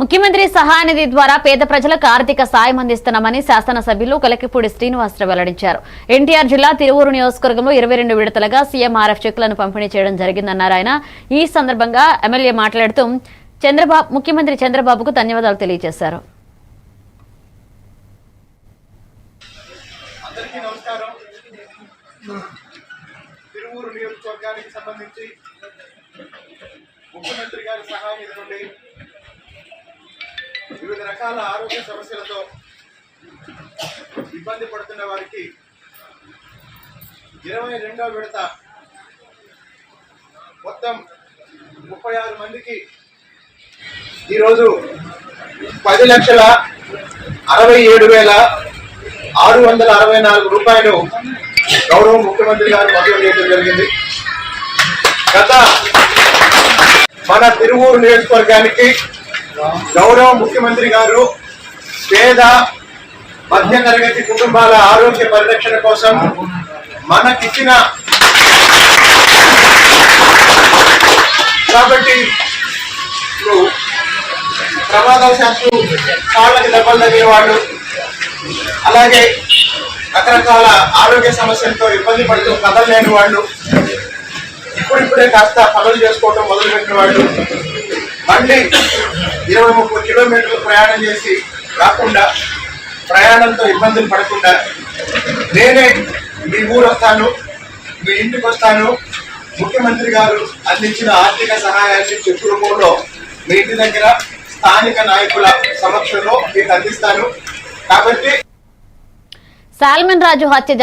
ముఖ్యమంత్రి సహాయనిధి ద్వారా పేద ప్రజలకు ఆర్థిక సాయం అందిస్తున్నామని శాసనసభ్యులు కలకిపూడి శ్రీనివాసరావు వెల్లడించారు. ఎన్టీఆర్ జిల్లా తిరువూరు నియోజకవర్గంలో ఇరవై రెండు విడతలుగా సీఎంఆర్ఎఫ్ చెక్కులను పంపిణీ చేయడం జరిగిందన్నారు ఆయన. ఈ సందర్భంగా ఎమ్మెల్యే మాట్లాడుతూ చంద్రబాబు ముఖ్యమంత్రి చంద్రబాబుకు ధన్యవాదాలు తెలియజేశారు. ముఖ్యమంత్రి గారి సహాయం వివిధ రకాల ఆరోగ్య సమస్యలతో ఇబ్బంది పడుతున్న వారికి ఇరవై రెండవ విడత మొత్తం ముప్పై ఆరు మందికి ఈరోజు పది లక్షల అరవై ఏడు వేల ఆరు వందల అరవై నాలుగు రూపాయలు గౌరవ ముఖ్యమంత్రి గారు మంజూరు చేయడం జరిగింది. గత మన తిరువూరు నియోజకవర్గానికి గౌరవ ముఖ్యమంత్రి గారు పేద మధ్య తరగతి కుటుంబాల ఆరోగ్య పరిరక్షణ కోసం మనకిచ్చిన కాబట్టి ఇప్పుడు ప్రమాదవశాత్తు కాళ్ళకి దెబ్బలు తగిన వాళ్ళు అలాగే రకరకాల ఆరోగ్య సమస్యలతో ఇబ్బంది పడుతూ కదలలేని వాళ్ళు ఇప్పుడిప్పుడే కాస్త పనులు చేసుకోవటం మొదలుపెట్టిన వాళ్ళు మళ్ళీ ఇరవై ముప్పై కిలోమీటర్లు ప్రయాణం చేసి రాకుండా ప్రయాణంతో ఇబ్బందులు పడకుండా నేనే మీ ఊరు వస్తాను మీ ఇంటికి వస్తాను ముఖ్యమంత్రి గారు అందించిన ఆర్థిక సహాయాన్ని చెప్పు రూపంలో మీ ఇంటి దగ్గర స్థానిక నాయకుల సమక్షంలో మీకు అందిస్తాను. కాబట్టి సాల్మన్ రాజు హత్య